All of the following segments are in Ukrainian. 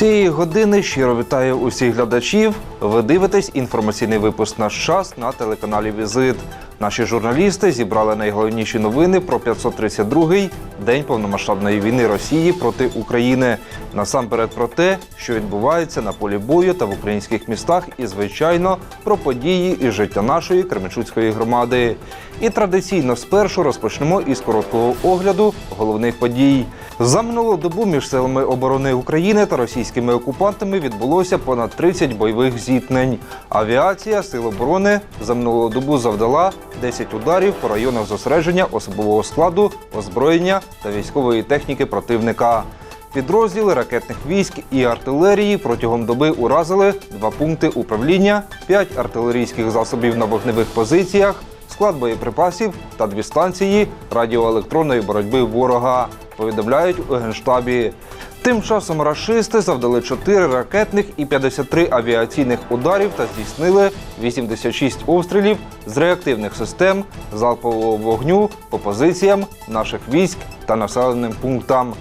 Цієї години щиро вітаю усіх глядачів. Ви дивитесь інформаційний випуск наш час на телеканалі Візит. Наші журналісти зібрали найголовніші новини про 532-й день повномасштабної війни Росії проти України. Насамперед про те, що відбувається на полі бою та в українських містах, і звичайно про події і життя нашої Кременчуцької громади. І традиційно спершу розпочнемо із короткого огляду головних подій. За минулу добу між силами оборони України та російськими окупантами відбулося понад 30 бойових зіткнень. Авіація Сил оборони за минулу добу завдала 10 ударів по районах зосередження особового складу, озброєння та військової техніки противника. Підрозділи ракетних військ і артилерії протягом доби уразили два пункти управління, 5 артилерійських засобів на вогневих позиціях, склад боєприпасів та дві станції радіоелектронної боротьби ворога. Повідомляють у генштабі. Тим часом рашисти завдали 4 ракетних і 53 авіаційних ударів та здійснили 86 обстрілів з реактивних систем залпового вогню по позиціям наших військ та населеним пунктам.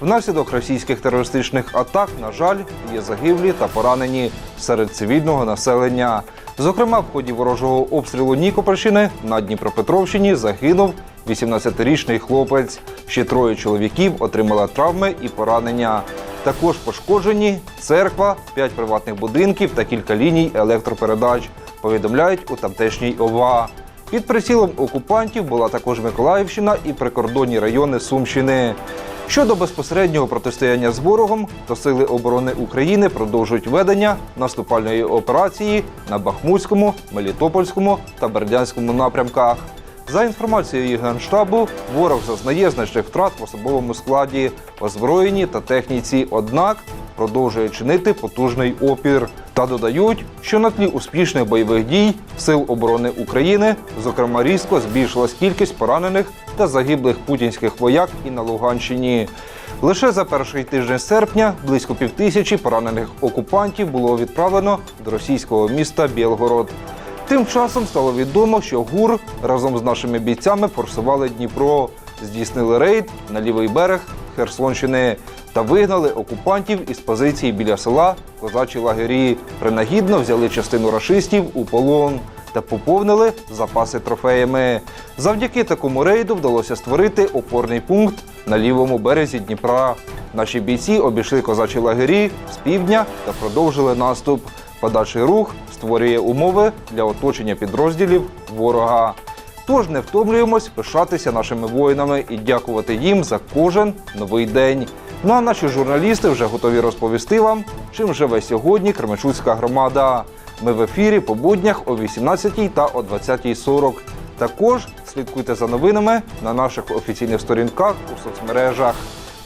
Внаслідок російських терористичних атак, на жаль, є загиблі та поранені серед цивільного населення. Зокрема, в ході ворожого обстрілу Нікопольщини на Дніпропетровщині загинув 18-річний хлопець. Ще троє чоловіків отримали травми і поранення. Також пошкоджені церква, п'ять приватних будинків та кілька ліній електропередач. Повідомляють у тамтешній ОВА. Під прицілом окупантів була також Миколаївщина і прикордонні райони Сумщини. Щодо безпосереднього протистояння з ворогом, то сили оборони України продовжують ведення наступальної операції на Бахмутському, Мелітопольському та Бердянському напрямках. За інформацією Генштабу, ворог зазнає значних втрат в особовому складі, озброєнні та техніці, однак продовжує чинити потужний опір. Та додають, що на тлі успішних бойових дій Сил оборони України, зокрема, різко збільшилась кількість поранених та загиблих путінських вояк і на Луганщині. Лише за перший тиждень серпня близько півтисячі поранених окупантів було відправлено до російського міста Білгород. Тим часом стало відомо, що ГУР разом з нашими бійцями форсували Дніпро, здійснили рейд на лівий берег Херсонщини та вигнали окупантів із позиції біля села Козачі лагері. Принагідно взяли частину рашистів у полон та поповнили запаси трофеями. Завдяки такому рейду вдалося створити опорний пункт на лівому березі Дніпра. Наші бійці обійшли козачі лагері з півдня та продовжили наступ. Подальший рух створює умови для оточення підрозділів ворога. Тож не втомлюємось пишатися нашими воїнами і дякувати їм за кожен новий день. Ну а наші журналісти вже готові розповісти вам, чим живе сьогодні Кременчуцька громада. Ми в ефірі по буднях о 18 та о 20.40. Також слідкуйте за новинами на наших офіційних сторінках у соцмережах.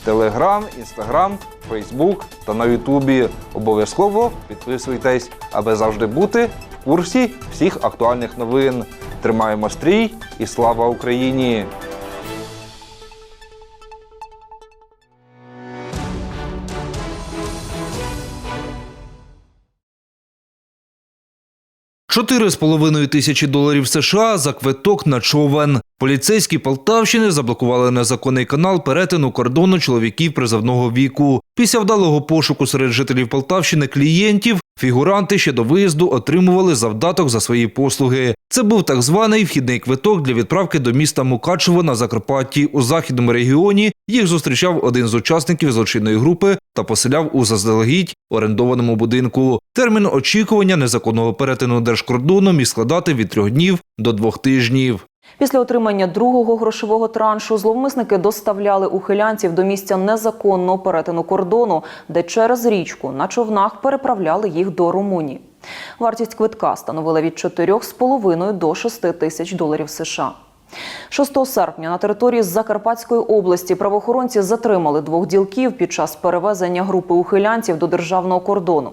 Телеграм, Інстаграм, Фейсбук та на Ютубі. Обов'язково підписуйтесь, аби завжди бути в курсі всіх актуальних новин. Тримаємо стрій і слава Україні! Чотири з половиною тисячі доларів США за квиток на човен. Поліцейські Полтавщини заблокували незаконний канал перетину кордону чоловіків призовного віку. Після вдалого пошуку серед жителів Полтавщини клієнтів фігуранти ще до виїзду отримували завдаток за свої послуги. Це був так званий вхідний квиток для відправки до міста Мукачево на Закарпатті. У західному регіоні їх зустрічав один з учасників злочинної групи та поселяв у заздалегідь орендованому будинку. Термін очікування незаконного перетину держкордону міг складати від трьох днів до двох тижнів. Після отримання другого грошового траншу зловмисники доставляли ухилянців до місця незаконного перетину кордону, де через річку на човнах переправляли їх до Румунії. Вартість квитка становила від 4,5 до 6 тисяч доларів США. 6 серпня на території Закарпатської області правоохоронці затримали двох ділків під час перевезення групи ухилянців до державного кордону.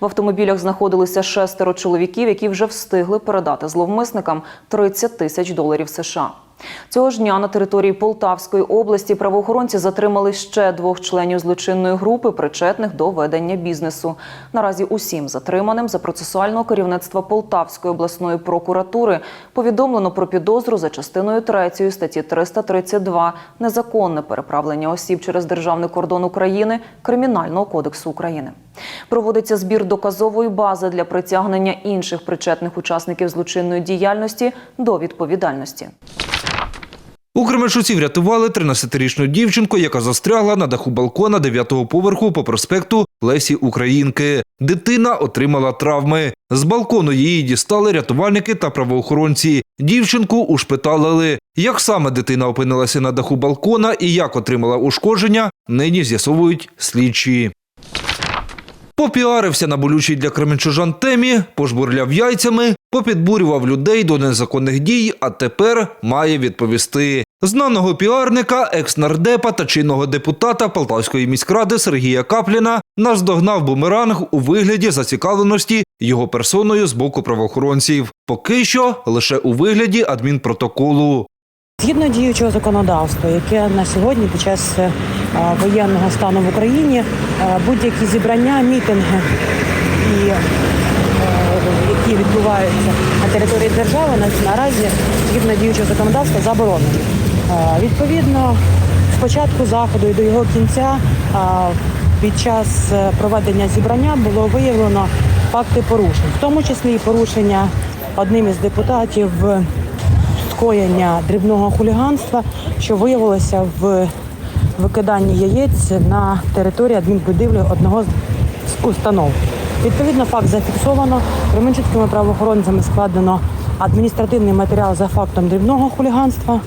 В автомобілях знаходилися шестеро чоловіків, які вже встигли передати зловмисникам 30 тисяч доларів США. Цього ж дня на території Полтавської області правоохоронці затримали ще двох членів злочинної групи, причетних до ведення бізнесу. Наразі усім затриманим за процесуального керівництва Полтавської обласної прокуратури повідомлено про підозру за частиною 3 статті 332 незаконне переправлення осіб через державний кордон України Кримінального кодексу України. Проводиться збір доказової бази для притягнення інших причетних учасників злочинної діяльності до відповідальності. У Кременчуці врятували 13-річну дівчинку, яка застрягла на даху балкона 9-го поверху по проспекту Лесі Українки. Дитина отримала травми. З балкону її дістали рятувальники та правоохоронці. Дівчинку ушпиталили. Як саме дитина опинилася на даху балкона і як отримала ушкодження, нині з'ясовують слідчі. Попіарився на болючій для кременчужан темі, пожбурляв яйцями, попідбурював людей до незаконних дій, а тепер має відповісти. Знаного піарника, екс-нардепа та чинного депутата Полтавської міськради Сергія Капліна наздогнав бумеранг у вигляді зацікавленості його персоною з боку правоохоронців. Поки що лише у вигляді адмінпротоколу. Згідно діючого законодавства, яке на сьогодні під час е, воєнного стану в Україні е, будь-які зібрання, мітинги, е, які відбуваються на території держави, наразі згідно діючого законодавства заборонені. Е, Відповідно, з початку заходу і до його кінця е, під час е, проведення зібрання було виявлено факти порушень, в тому числі і порушення одним із депутатів скоєння дрібного хуліганства, що виявилося в викиданні яєць на території адмінбудівлі одного з установ. Відповідно, факт зафіксовано. Кременчуцькими правоохоронцями складено адміністративний матеріал за фактом дрібного хуліганства,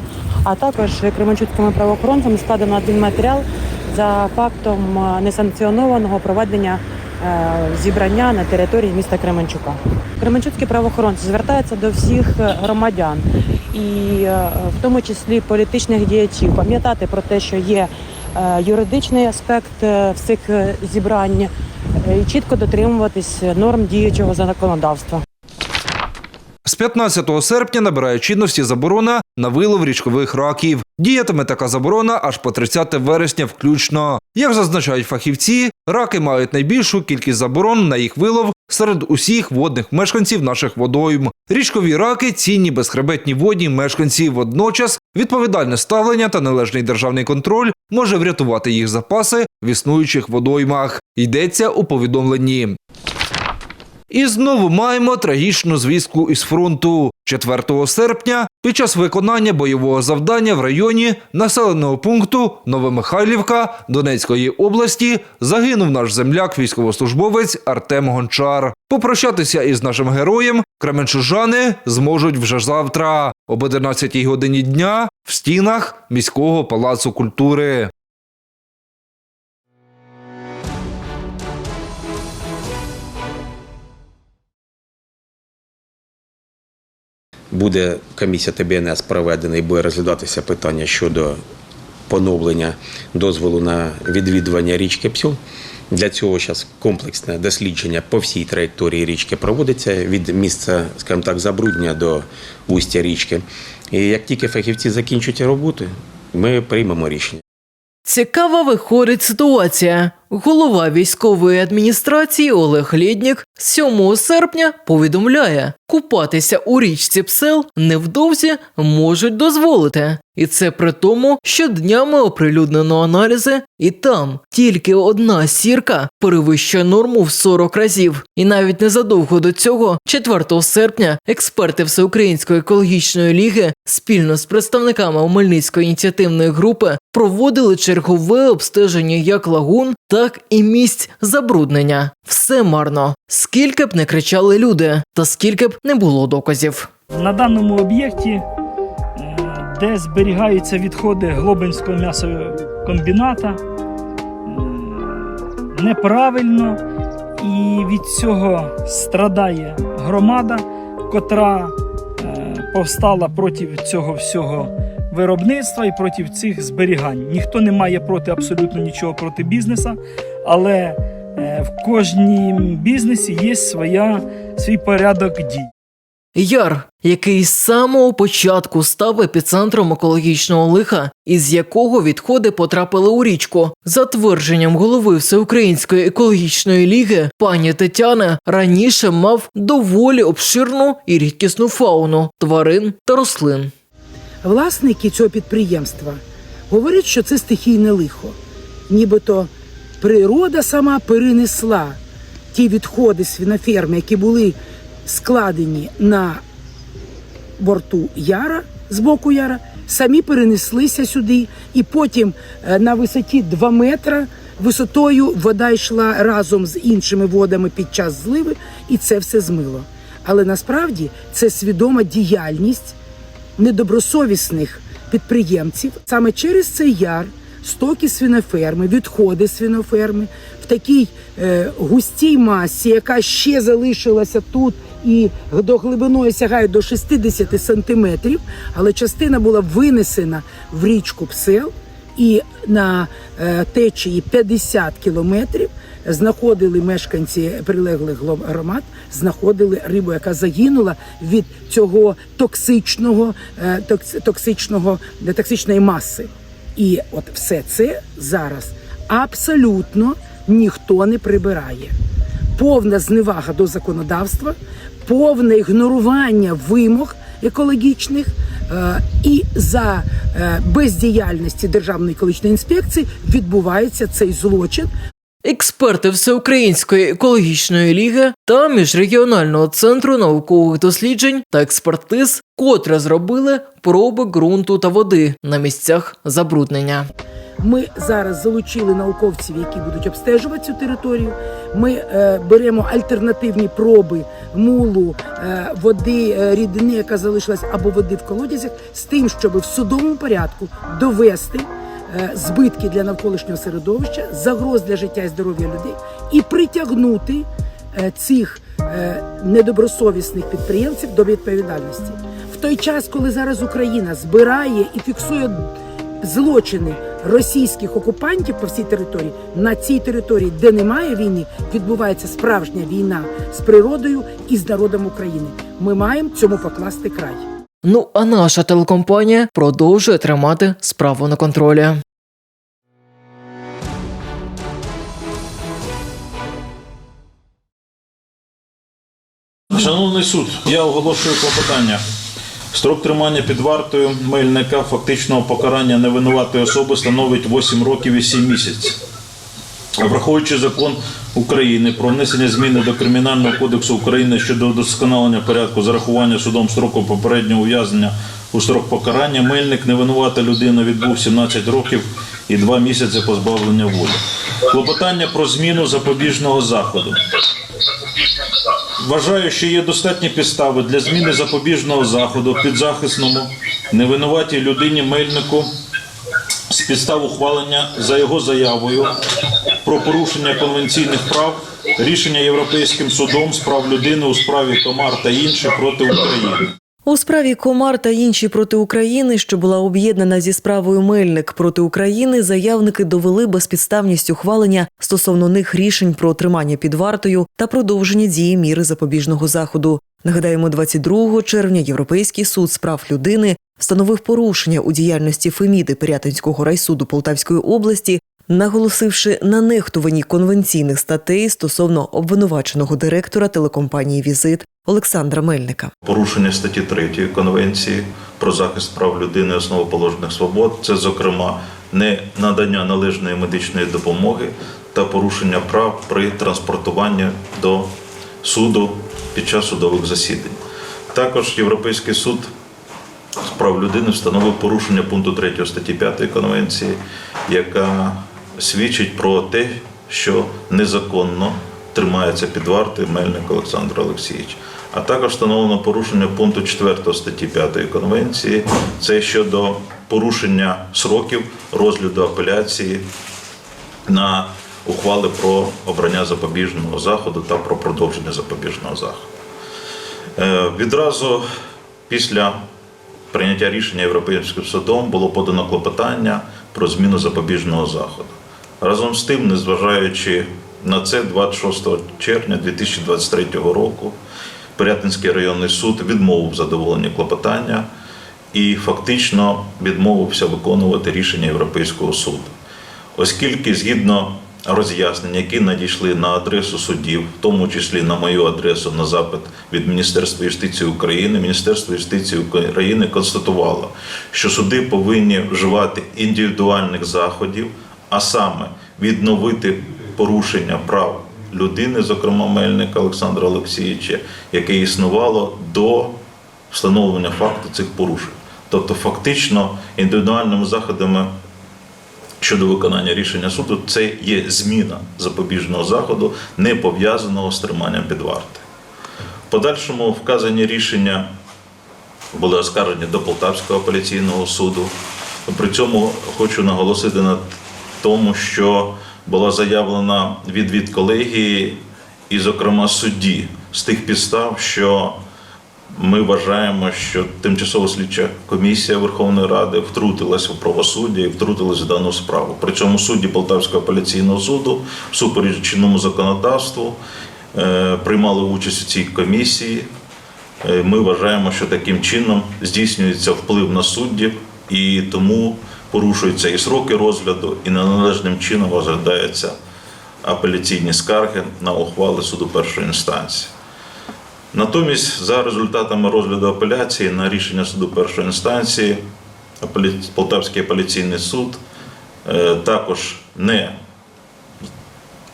а також кременчуцькими правоохоронцями складено адмінматеріал за фактом е, несанкціонованого проведення е, зібрання на території міста Кременчука. Кременчуцькі правоохоронці звертаються до всіх е, громадян і в тому числі політичних діячів пам'ятати про те, що є юридичний аспект всіх зібрань і чітко дотримуватись норм діючого законодавства. З 15 серпня набирає чинності заборона на вилов річкових раків. Діятиме така заборона аж по 30 вересня включно. Як зазначають фахівці, раки мають найбільшу кількість заборон на їх вилов серед усіх водних мешканців наших водойм. Річкові раки цінні безхребетні водні мешканці. Водночас відповідальне ставлення та належний державний контроль може врятувати їх запаси в існуючих водоймах. Йдеться у повідомленні. І знову маємо трагічну звістку із фронту. 4 серпня під час виконання бойового завдання в районі населеного пункту Новомихайлівка Донецької області загинув наш земляк, військовослужбовець Артем Гончар. Попрощатися із нашим героєм кременчужани зможуть вже завтра об 11 годині дня в стінах міського палацу культури. Буде комісія ТБНС проведена і буде розглядатися питання щодо поновлення дозволу на відвідування річки Псю. Для цього зараз комплексне дослідження по всій траєкторії річки проводиться від місця, скажімо так, забруднення до устя річки. І як тільки фахівці закінчать роботу, ми приймемо рішення. Цікава виходить ситуація. Голова військової адміністрації Олег Лєднік 7 серпня повідомляє, купатися у річці Псел невдовзі можуть дозволити. І це при тому, що днями оприлюднено аналізи, і там тільки одна сірка перевищує норму в 40 разів. І навіть незадовго до цього, 4 серпня, експерти Всеукраїнської екологічної ліги спільно з представниками Омельницької ініціативної групи проводили чергове обстеження як лагун, так і місць забруднення. Все марно. Скільки б не кричали люди, та скільки б не було доказів. На даному об'єкті, е, де зберігаються відходи Глобинського м'ясокомбіната, е, неправильно і від цього страдає громада, котра е, повстала проти цього всього виробництва і проти цих зберігань. Ніхто не має проти абсолютно нічого проти бізнеса, але е, в кожній бізнесі є своя, свій порядок дій. Яр, який з самого початку став епіцентром екологічного лиха, із якого відходи потрапили у річку. За твердженням голови Всеукраїнської екологічної ліги, пані Тетяни раніше мав доволі обширну і рідкісну фауну тварин та рослин. Власники цього підприємства говорять, що це стихійне лихо. Нібито природа сама перенесла ті відходи свіноферми, які були складені на борту яра з боку яра, самі перенеслися сюди, і потім е, на висоті 2 метра висотою вода йшла разом з іншими водами під час зливи, і це все змило. Але насправді це свідома діяльність недобросовісних підприємців. Саме через цей яр стоки свиноферми, відходи свиноферми в такій е, густій масі, яка ще залишилася тут і до глибиною сягає до 60 сантиметрів, але частина була винесена в річку Псел. І на е, течії 50 кілометрів знаходили мешканці прилеглих громад, знаходили рибу, яка загинула від цього токсичного, е, токсичного, е, токсичної маси. І от все це зараз абсолютно ніхто не прибирає. Повна зневага до законодавства, повне ігнорування вимог екологічних е, і за е, бездіяльності Державної екологічної інспекції відбувається цей злочин. Експерти Всеукраїнської екологічної ліги та міжрегіонального центру наукових досліджень та експертиз, котре зробили проби ґрунту та води на місцях забруднення. Ми зараз залучили науковців, які будуть обстежувати цю територію. Ми е, беремо альтернативні проби мулу, е, води, е, рідини, яка залишилась, або води в колодязях, з тим, щоб в судовому порядку довести збитки для навколишнього середовища, загроз для життя і здоров'я людей і притягнути е, цих е, недобросовісних підприємців до відповідальності. В той час, коли зараз Україна збирає і фіксує злочини російських окупантів по всій території на цій території, де немає війни, відбувається справжня війна з природою і з народом України. Ми маємо цьому покласти край. Ну а наша телекомпанія продовжує тримати справу на контролі. Шановний суд, я оголошую клопотання. Строк тримання під вартою мельника фактичного покарання невинуватої особи становить 8 років і 7 місяців. Враховуючи закон України про внесення зміни до Кримінального кодексу України щодо удосконалення порядку зарахування судом строку попереднього ув'язнення у строк покарання, мельник невинувата людина відбув 17 років і 2 місяці позбавлення волі. Клопотання про зміну запобіжного заходу. Вважаю, що є достатні підстави для зміни запобіжного заходу підзахисному невинуватій людині мельнику з підстав ухвалення за його заявою про порушення конвенційних прав, рішення Європейським судом з прав людини у справі Комар та інші проти України. У справі Комар та інші проти України, що була об'єднана зі справою Мельник проти України, заявники довели безпідставність ухвалення стосовно них рішень про тримання під вартою та продовження дії міри запобіжного заходу. Нагадаємо, 22 червня Європейський суд з прав людини встановив порушення у діяльності Феміди Пирятинського райсуду Полтавської області, наголосивши на нехтуванні конвенційних статей стосовно обвинуваченого директора телекомпанії Візит Олександра Мельника. Порушення статті 3 Конвенції про захист прав людини основоположних свобод, це, зокрема, не надання належної медичної допомоги та порушення прав при транспортуванні до суду під час судових засідань. Також Європейський суд прав людини встановив порушення пункту 3 статті 5 Конвенції, яка свідчить про те, що незаконно тримається під вартою Мельник Олександр Олексійович. А також встановлено порушення пункту 4 статті 5 Конвенції. Це щодо порушення сроків розгляду апеляції на ухвали про обрання запобіжного заходу та про продовження запобіжного заходу. Е, Відразу після прийняття рішення Європейським судом було подано клопотання про зміну запобіжного заходу. Разом з тим, незважаючи на це, 26 червня 2023 року Пирятинський районний суд відмовив задоволення клопотання і фактично відмовився виконувати рішення Європейського суду. Оскільки згідно роз'яснень, які надійшли на адресу суддів, в тому числі на мою адресу на запит від Міністерства юстиції України, Міністерство юстиції України констатувало, що суди повинні вживати індивідуальних заходів, а саме відновити порушення прав людини, зокрема Мельника Олександра Олексійовича, яке існувало до встановлення факту цих порушень. Тобто, фактично, індивідуальними заходами щодо виконання рішення суду, це є зміна запобіжного заходу, не пов'язаного з триманням під вартою. В подальшому вказані рішення були оскаржені до Полтавського апеляційного суду. При цьому хочу наголосити на тому, що була заявлена відвід колегії і, зокрема, судді з тих підстав, що ми вважаємо, що тимчасова слідча комісія Верховної Ради втрутилася в правосуддя і втрутилася в дану справу. При цьому судді Полтавського апеляційного суду, всупереч чинному законодавству, е, приймали участь у цій комісії. Е, Ми вважаємо, що таким чином здійснюється вплив на суддів, і тому порушуються і сроки розгляду, і неналежним чином розглядаються апеляційні скарги на ухвали суду першої інстанції. Натомість, за результатами розгляду апеляції на рішення суду першої інстанції, Полтавський апеляційний суд е, також не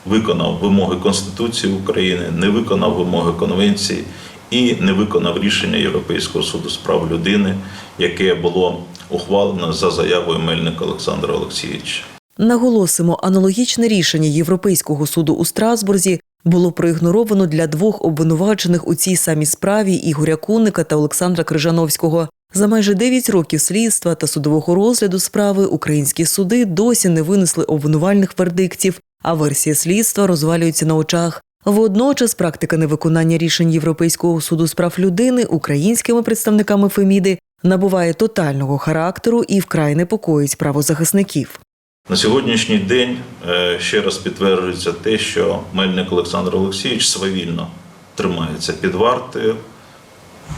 виконав вимоги Конституції України, не виконав вимоги Конвенції і не виконав рішення Європейського суду з прав людини, яке було ухвалено за заявою Мельника Олександра Олексійовича. Наголосимо, аналогічне рішення Європейського суду у Страсбурзі було проігноровано для двох обвинувачених у цій самій справі Ігоря Куника та Олександра Крижановського. За майже 9 років слідства та судового розгляду справи українські суди досі не винесли обвинувальних вердиктів, а версія слідства розвалюється на очах. Водночас практика невиконання рішень Європейського суду з прав людини українськими представниками Феміди набуває тотального характеру і вкрай непокоїть правозахисників. На сьогоднішній день е, ще раз підтверджується те, що Мельник Олександр Олексійович свавільно тримається під вартою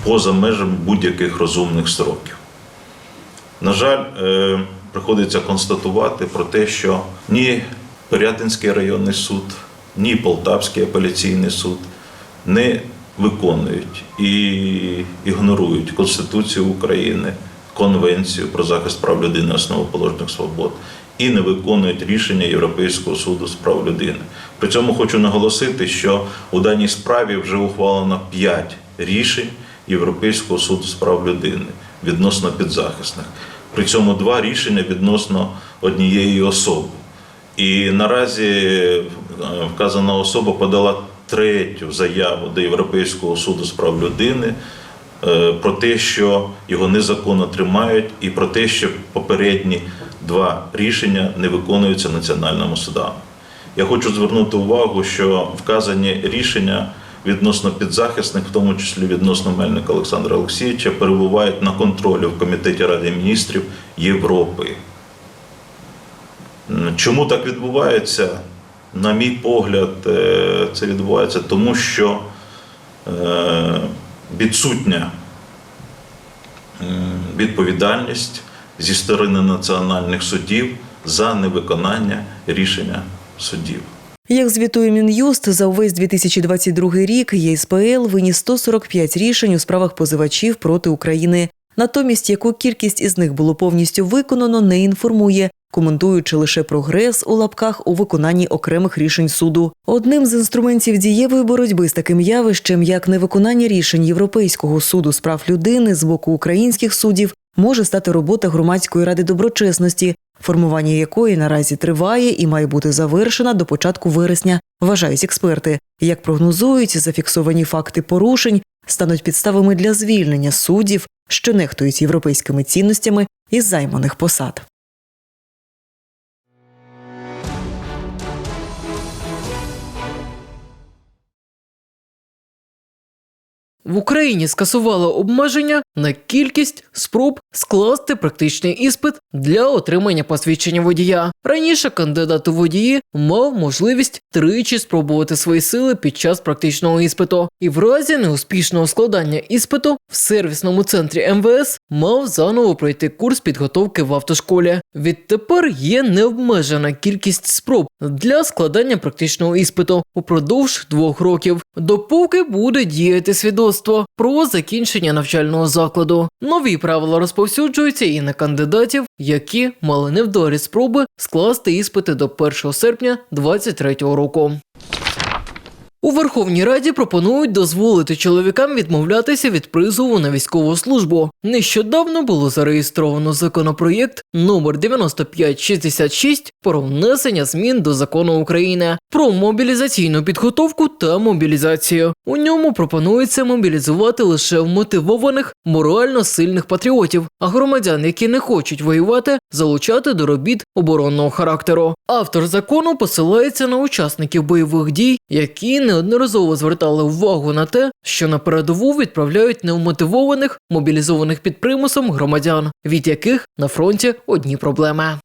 поза межами будь-яких розумних строків. На жаль, е, приходиться констатувати про те, що ні Пирятинський районний суд, ні Полтавський апеляційний суд не виконують і ігнорують Конституцію України, Конвенцію про захист прав людини, основоположних свобод і не виконують рішення Європейського суду з прав людини. При цьому хочу наголосити, що у даній справі вже ухвалено 5 рішень Європейського суду з прав людини відносно підзахисних. При цьому два рішення відносно однієї особи. І наразі е, вказана особа подала третю заяву до Європейського суду з прав людини е, про те, що його незаконно тримають, і про те, що попередні два рішення не виконуються національними судами. Я хочу звернути увагу, що вказані рішення відносно підзахисних, в тому числі відносно Мельника Олександра Олексійовича, перебувають на контролі в Комітеті Ради міністрів Європи. Чому так відбувається? На мій погляд, е, це відбувається тому, що е, відсутня відповідальність зі сторони національних судів за невиконання рішення судів. Як звітує Мін'юст, за увесь 2022 рік ЄСПЛ виніс 145 рішень у справах позивачів проти України. Натомість, яку кількість із них було повністю виконано, не інформує, коментуючи лише прогрес у лапках у виконанні окремих рішень суду. Одним з інструментів дієвої боротьби з таким явищем, як невиконання рішень Європейського суду з прав людини з боку українських суддів, може стати робота громадської ради доброчесності, формування якої наразі триває і має бути завершена до початку вересня, вважають експерти. Як прогнозують, зафіксовані факти порушень стануть підставами для звільнення суддів, що нехтують європейськими цінностями із займаних посад. В Україні скасували обмеження на кількість спроб скласти практичний іспит для отримання посвідчення водія. Раніше кандидат у водії мав можливість тричі спробувати свої сили під час практичного іспиту, і в разі неуспішного складання іспиту в сервісному центрі МВС мав заново пройти курс підготовки в автошколі. Відтепер є необмежена кількість спроб для складання практичного іспиту упродовж двох років, допоки буде діяти свідоцтво про закінчення навчального закладу. Нові правила розповсюджуються і на кандидатів, які мали невдалі спроби скласти іспити до 1 серпня 2023 року. У Верховній Раді пропонують дозволити чоловікам відмовлятися від призову на військову службу. Нещодавно було зареєстровано законопроєкт номер 9566 про внесення змін до закону України про мобілізаційну підготовку та мобілізацію. У ньому пропонується мобілізувати лише вмотивованих, морально сильних патріотів, а громадян, які не хочуть воювати, залучати до робіт оборонного характеру. Автор закону посилається на учасників бойових дій, які неодноразово звертали увагу на те, що на передову відправляють невмотивованих, мобілізованих під примусом громадян, від яких на фронті одні проблеми.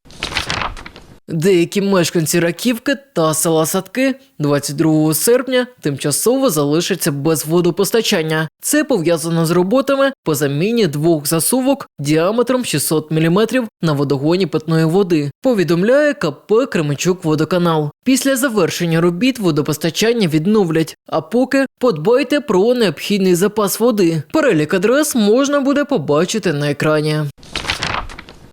Деякі мешканці Раківки та села Садки 22 серпня тимчасово залишаться без водопостачання. Це пов'язано з роботами по заміні двох засувок діаметром 600 мм на водогоні питної води. Повідомляє КП Кременчук Водоканал. Після завершення робіт водопостачання відновлять. А поки подбайте про необхідний запас води. Перелік адрес можна буде побачити на екрані.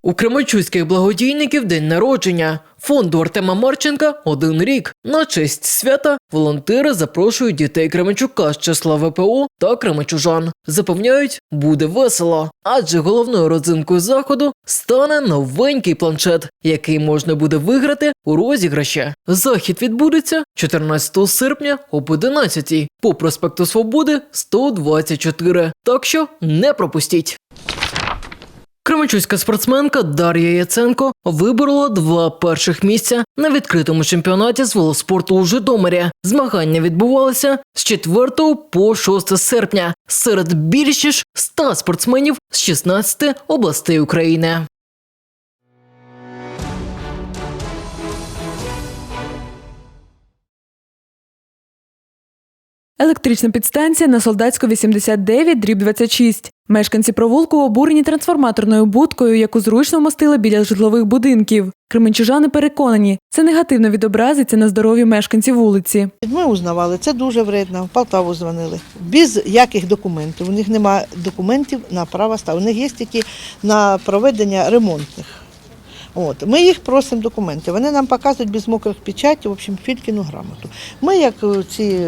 У Кременчуцьких благодійників день народження. Фонду Артема Марченка один рік. На честь свята волонтери запрошують дітей Кременчука з числа ВПО та Кременчужан. Запевняють, буде весело, адже головною родзинкою заходу стане новенький планшет, який можна буде виграти у розіграші. Захід відбудеться 14 серпня об 11 по проспекту Свободи 124. Так що не пропустіть. Кременчуцька спортсменка Дар'я Яценко виборола два перших місця на відкритому чемпіонаті з велоспорту у Житомирі. Змагання відбувалися з 4 по 6 серпня серед більш ніж 100 спортсменів з 16 областей України. Електрична підстанція на Солдатську 89, дріб 26. Мешканці провулку обурені трансформаторною будкою, яку зручно вмостили біля житлових будинків. Кременчужани переконані, це негативно відобразиться на здоров'ї мешканців вулиці. Ми узнавали, це дуже вредно. В Полтаву дзвонили. Без яких документів. У них немає документів на право ставити. У них є тільки на проведення ремонтних. От. Ми їх просимо документи. Вони нам показують без мокрих печатів, в общем, Фількіну грамоту. Ми, як е, ці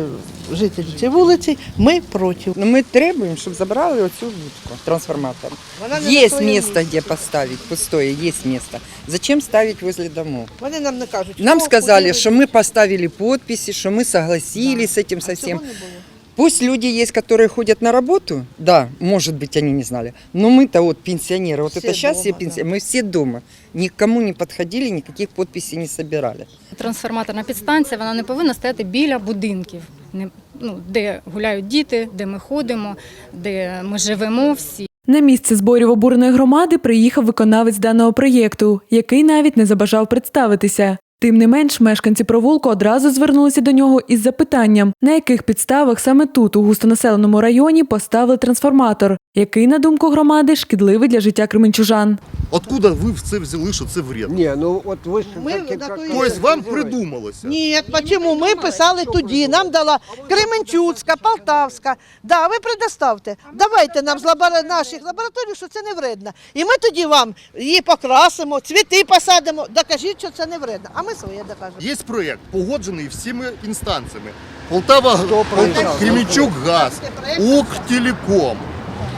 жителі цієї вулиці, ми проти. Но мы требуем, чтобы забрали оцю будку, трансформатор. Вона не на Есть своєму место, місці. где поставить, пустое, есть место. Зачем ставить возле домов? Вони нам не кажуть. Нам хто, сказали, куди что мы поставили подписи, что мы согласились с этим А со всем. цього не було. Пусть люди есть, которые ходят на работу, да, может быть, они не знали, но мы-то вот пенсионеры, вот Все это сейчас все дома, пенсионеры, мы все дома, никому не подходили, никаких подписей не собирали. Трансформаторна підстанція вона не повинна стояти біля будинків, не, ну, де гуляють діти, де ми ходимо, де ми живемо всі. На місце зборів обуреної громади приїхав виконавець даного проєкту, який навіть не забажав представитися. Тим не менш, мешканці провулку одразу звернулися до нього із запитанням, на яких підставах саме тут, у густонаселеному районі, поставили трансформатор, який, на думку громади, шкідливий для життя кременчужан. Откуда ви це взяли, що це вредно? Ні, ну от ви ж Ми так, Тобто вам придумалося. Ні, чому ми писали тоді? Нам дала Кременчуцька, Полтавська. Да, ви предоставте. Давайте нам з лабора... наших лабораторій, що це не вредно. І ми тоді вам її покрасимо, цвіти посадимо. Докажіть, що це не вредно. А ми своє докажемо. Є проєкт, погоджений всіми інстанціями. Полтава, Полтава Кремічук газ, Укртелеком,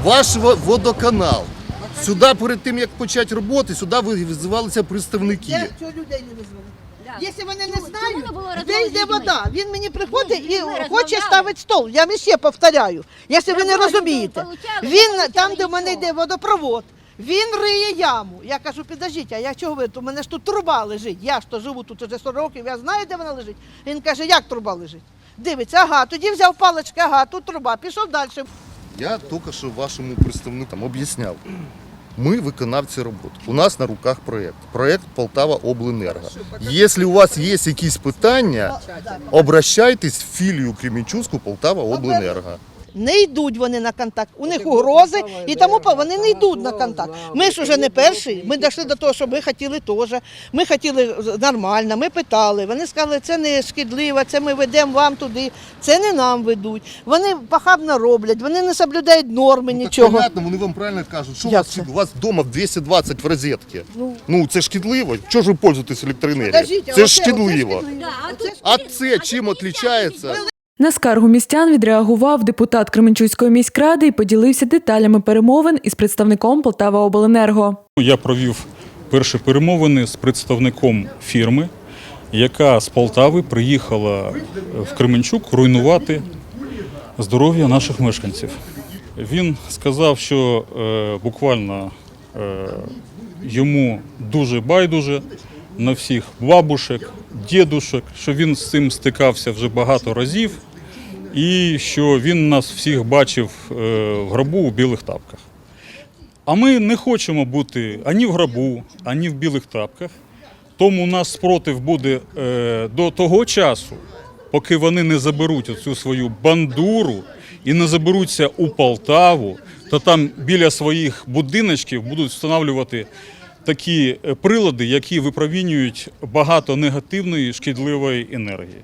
ваш водоканал. Сюди перед тим, як почати роботи, сюди визивалися представники. Я чого людей не визвали? Якщо вони не знають, де йде вода, він мені приходить і хоче ставити стол. Я вам ще повторяю, якщо ви не розумієте. Він там, де в мене йде водопровод, він риє яму. Я кажу, підождіть, а я чого ви? У мене ж тут труба лежить. Я ж то живу тут уже 40 років, я знаю, де вона лежить. Він каже, як труба лежить? Дивиться, ага, тоді взяв палички, ага, тут труба, пішов далі. Я тільки що вашому представнику там об'ясняв. Ми виконавці роботи. У нас на руках проєкт. Проєкт Полтава Обленерго. Якщо у вас є якісь питання, обращайтесь в філію Кремінчуцьку Полтава Обленерго. Не йдуть вони на контакт. У них угрози і тому вони не йдуть на контакт. Ми ж уже не перші. Ми дійшли до того, що ми хотіли теж. Ми хотіли нормально, ми питали. Вони сказали, це не шкідливо, це ми ведемо вам туди. Це не нам ведуть. Вони похабно роблять, вони не соблюдають норми Так нічого. понятно, вони вам правильно кажуть, що у Як вас, у вас вдома в 220 в розетці. Ну. Ну це шкідливо. Чого ж ви пользуєтесь електроенергією? Це ж шкідливо. оце А це чим відрізняється? На скаргу містян відреагував депутат Кременчуцької міськради і поділився деталями перемовин із представником Полтава Обленерго. Я провів перші перемовини з представником фірми, яка з Полтави приїхала в Кременчук руйнувати здоров'я наших мешканців. Він сказав, що е, буквально е, йому дуже байдуже на всіх бабушек, дідушек, що він з цим стикався вже багато разів, і що він нас всіх бачив е, в гробу у білих тапках. А ми не хочемо бути ані в гробу, ані в білих тапках. Тому у нас спротив буде е, до того часу, поки вони не заберуть оцю свою бандуру і не заберуться у Полтаву, то там біля своїх будиночків будуть встановлювати такі е, прилади, які випромінюють багато негативної шкідливої енергії.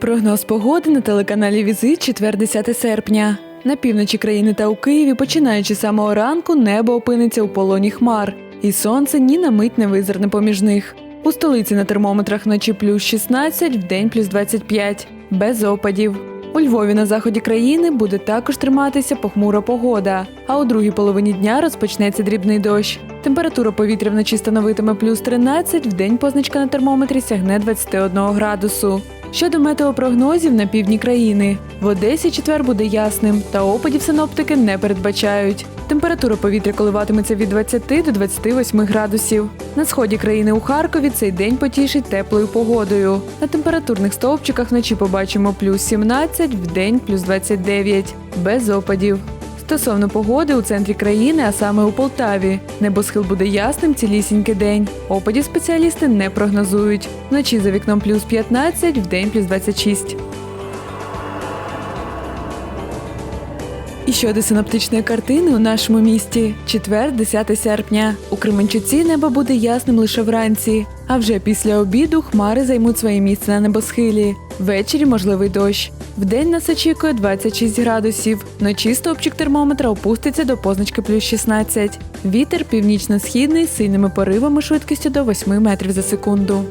Прогноз погоди на телеканалі Візит четвер 10 серпня. На півночі країни та у Києві, починаючи з самого ранку, небо опиниться у полоні хмар, і сонце ні на мить не визирне поміж них. У столиці на термометрах вночі плюс 16, вдень плюс 25, без опадів. У Львові на заході країни буде також триматися похмура погода, а у другій половині дня розпочнеться дрібний дощ. Температура повітря вночі становитиме плюс 13, день позначка на термометрі сягне 21 градусу. Щодо метеопрогнозів на півдні країни, в Одесі четвер буде ясним, та опадів синоптики не передбачають. Температура повітря коливатиметься від 20 до 28 градусів. На сході країни у Харкові цей день потішить теплою погодою. На температурних стовпчиках вночі побачимо плюс 17, вдень плюс 29, без опадів. Стосовно погоди у центрі країни, а саме у Полтаві, небосхил буде ясним цілісінький день. Опадів спеціалісти не прогнозують. Вночі за вікном плюс 15, вдень плюс 26. І щодо синоптичної картини у нашому місті четвер, 10 серпня. У Кременчуці небо буде ясним лише вранці, а вже після обіду хмари займуть своє місце на небосхилі. Ввечері можливий дощ. Вдень нас очікує 26 градусів. Вночі стовпчик термометра опуститься до позначки плюс 16. Вітер північно-східний з сильними поривами швидкістю до 8 метрів за секунду.